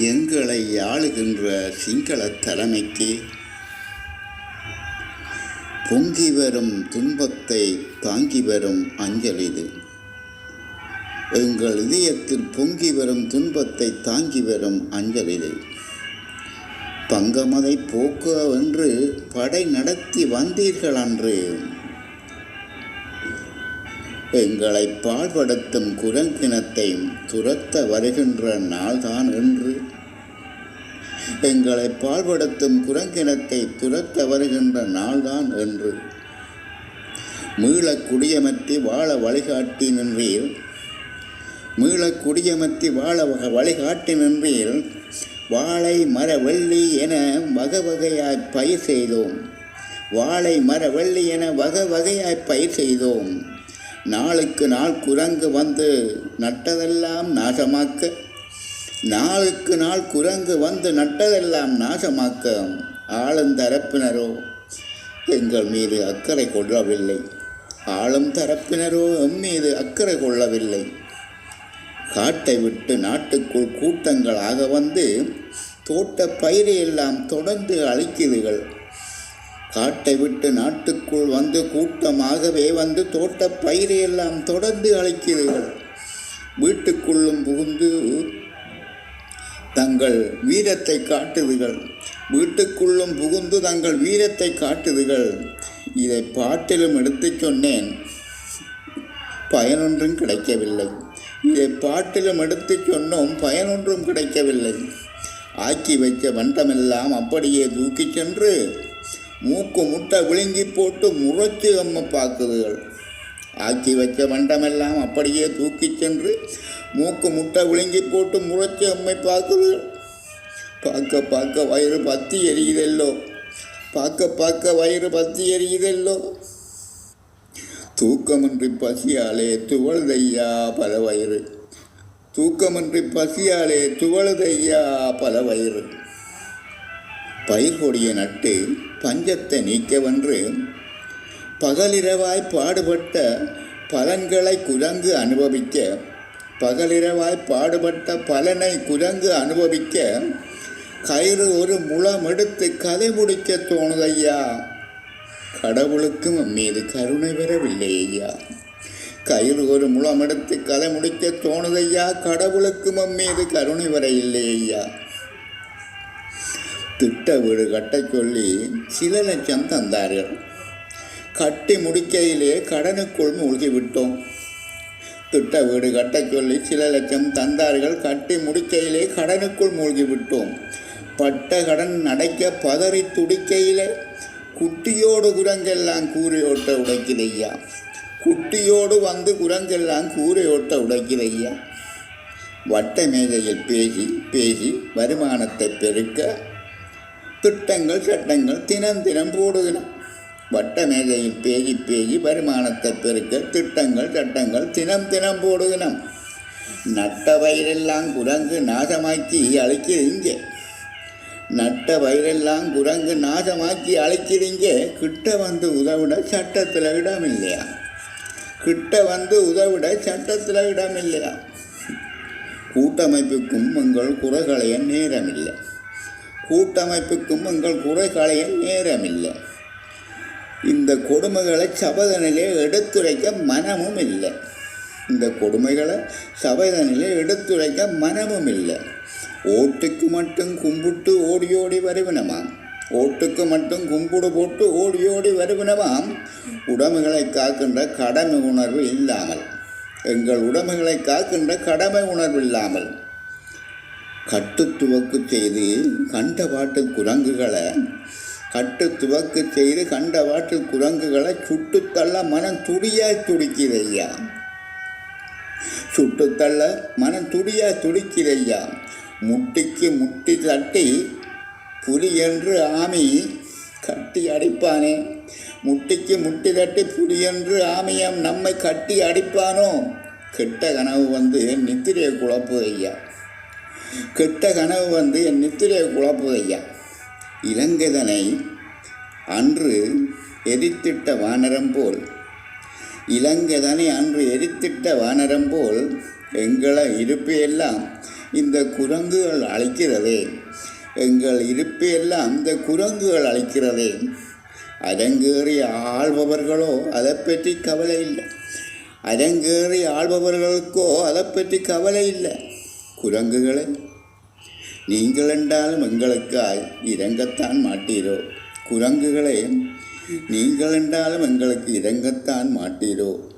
எங்களை ஆளுகின்ற சிங்கள தலைமைக்கு பொங்கி வரும் துன்பத்தை தாங்கி வரும் அஞ்சல் இது. எங்கள் இதயத்தில் பொங்கி வரும் துன்பத்தை தாங்கி வரும் அஞ்சல் இது. பங்கமதை போக்க என்று படை நடத்தி வந்தீர்கள் அன்று. எங்களை பாழ்படுத்தும் குரங்கினத்தை துரத்த வருகின்ற நாள்தான் என்று எங்களை பாழ்படுத்தும் குரங்கினத்தை துரத்த வருகின்ற நாள்தான் என்று மீள குடியமர்த்தி வாழ வழிகாட்டி நின்றீர். மீள குடியமர்த்தி வாழ வக- வழிகாட்டி நின்றீர். வாழை மர வெள்ளி என வகை வகையாய் பயிர் செய்தோம். வாழை மர வெள்ளி என வகை வகையாய் பயிர் செய்தோம். நாளுக்கு நாள் குரங்கு வந்து நட்டதெல்லாம் நாசமாக்க நாளுக்கு நாள் குரங்கு வந்து நட்டதெல்லாம் நாசமாக்க ஆளும் தரப்பினரோ எங்கள் மீது அக்கறை கொள்ளவில்லை. ஆளும் தரப்பினரோ எம் மீது அக்கறை கொள்ளவில்லை. காட்டை விட்டு நாட்டுக்குள் கூட்டங்களாக வந்து தோட்ட பயிரை எல்லாம் தொடர்ந்து அழிக்கிறீர்கள் காட்டை விட்டு நாட்டுக்குள் வந்து கூட்டமாகவே வந்து தோட்ட பயிரை எல்லாம் தொடர்ந்து அழைக்கிறீர்கள். வீட்டுக்குள்ளும் புகுந்து தங்கள் வீரத்தை காட்டுதுகள் வீட்டுக்குள்ளும் புகுந்து தங்கள் வீரத்தை காட்டுதுகள் இதை பாட்டிலும் எடுத்துச் சொன்னேன். பயனொன்றும் கிடைக்கவில்லை. இதை பாட்டிலும் எடுத்துச் சொன்னோம் பயனொன்றும் கிடைக்கவில்லை. ஆக்கி வைத்த வண்டமெல்லாம் அப்படியே தூக்கிச் சென்று மூக்கு முட்டை விழுங்கி போட்டு முறைச்சு அம்ம பார்க்குதுகள். ஆக்கி வச்ச வண்டமெல்லாம் அப்படியே தூக்கிச் சென்று மூக்கு முட்டை விழுங்கி போட்டு முறைச்சு அம்மை பார்க்குதுகள். பார்க்க பார்க்க வயிறு பத்தி எரியுதல்லோ? பார்க்க பார்க்க வயிறு பத்தி எரியுதெல்லோ? தூக்கமின்றி பசியாலே துவழுதையா பல வயிறு தூக்கமின்றி பசியாலே துவழுதையா பல வயிறு பயிர் கொடிய நட்டு பஞ்சத்தை நீக்கவென்று பகலிரவாய் பாடுபட்ட பலன்களை குரங்கு அனுபவிக்க பகலிரவாய் பாடுபட்ட பலனை குரங்கு அனுபவிக்க கயிறு ஒரு முளம் எடுத்து கதை முடிக்க தோணுதையா? கடவுளுக்கும் மீது கருணை வரவில்லை ஐயா. கயிறு ஒரு முளம் எடுத்து கதை முடிக்க தோணுதையா? கடவுளுக்கும் மீது கருணை வர இல்லை ஐயா. திட்ட வீடு கட்டச் சொல்லி சில லட்சம் தந்தார்கள். கட்டி முடிக்கையிலே கடனுக்குள் மூழ்கி விட்டோம். திட்ட வீடு கட்டச் சொல்லி சில லட்சம் தந்தார்கள். கட்டி முடிக்கையிலே கடனுக்குள் மூழ்கி விட்டோம். பட்ட கடன் அடைக்க பதறி துடிக்கையிலே குட்டியோடு குரங்கெல்லாம் கூரையோட்ட உடைக்குதையா குட்டியோடு வந்து குரங்கெல்லாம் கூரையோட்ட உடைக்குதையா வட்ட மேஜையில் பேசி பேசி வருமானத்தை பெருக்க திட்டங்கள் சட்டங்கள் தினம் தினம் போடுகிறோம் வட்ட மேஜையில் பேசி பேசி வருமானத்தை பெருக்க திட்டங்கள் சட்டங்கள் தினம் தினம் போடுகிறோம் நட்ட வயிறெல்லாம் குரங்கு நாசமாக்கி அழிக்கிறீங்க. நட்ட வயிறெல்லாம் குரங்கு நாசமாக்கி அழிக்கிறீங்க. கிட்ட வந்து உதவிட சட்டத்தில் இடம் இல்லையா கிட்ட வந்து உதவிட சட்டத்தில் இடம் இல்லையா கூட்டமைப்புக்கும் உங்கள் குறைகளைய நேரம் இல்லை கூட்டமைப்புக்கும் எங்கள் குறை களைய நேரமில்லை. இந்த கொடுமைகளை சபதனிலே எடுத்துரைக்க மனமும் இல்லை. இந்த கொடுமைகளை சபதனிலே எடுத்துரைக்க மனமும் இல்லை. ஓட்டுக்கு மட்டும் கும்பிட்டு ஓடி ஓடி வருவினமாம். ஓட்டுக்கு மட்டும் கும்பிடு போட்டு ஓடி ஓடி வருவினமாம். உடமைகளை காக்கின்ற கடமை உணர்வு இல்லாமல். எங்கள் உடமைகளை காக்கின்ற கடமை உணர்வு இல்லாமல். கட்டு துவக்கு செய்து கண்ட பாட்டு குரங்குகளை கட்டு துவக்கு செய்து கண்ட பாட்டு குரங்குகளை சுட்டுத்தள்ள மனம் துடியாய் துடிக்கிறையா சுட்டுத்தள்ள மனம் துடியாய் துடிக்கிறையா முட்டிக்கு முட்டி தட்டி புலி என்று ஆமி கட்டி அடிப்பானே. முட்டிக்கு முட்டி தட்டி புலி என்று ஆமியம் நம்மை கட்டி அடிப்பானோ. கெட்ட கனவு வந்து நித்திரையை குழப்பு ஐயா கெட்ட கனவு வந்து என் நித்திரையை குழப்புதையா? இலங்கைதனை அன்று எரித்திட்ட வானரம் போல் இலங்கைதனை அன்று எரித்திட்ட வானரம் போல் எங்களை இருப்பையெல்லாம் இந்த குரங்குகள் அழைக்கிறதே எங்கள் இருப்பையெல்லாம் இந்த குரங்குகள் அழைக்கிறதே. அரங்கேறி ஆள்பவர்களோ அதை பற்றி கவலை இல்லை. அரங்கேறி ஆள்பவர்களுக்கோ அதை பற்றி கவலை இல்லை. குரங்குகளே. நீங்களென்றாலும் எங்களுக்காய் இறங்கத்தான் மாட்டீரோ? குரங்குகளே நீங்களென்றாலும் எங்களுக்கு இறங்கத்தான் மாட்டீரோ?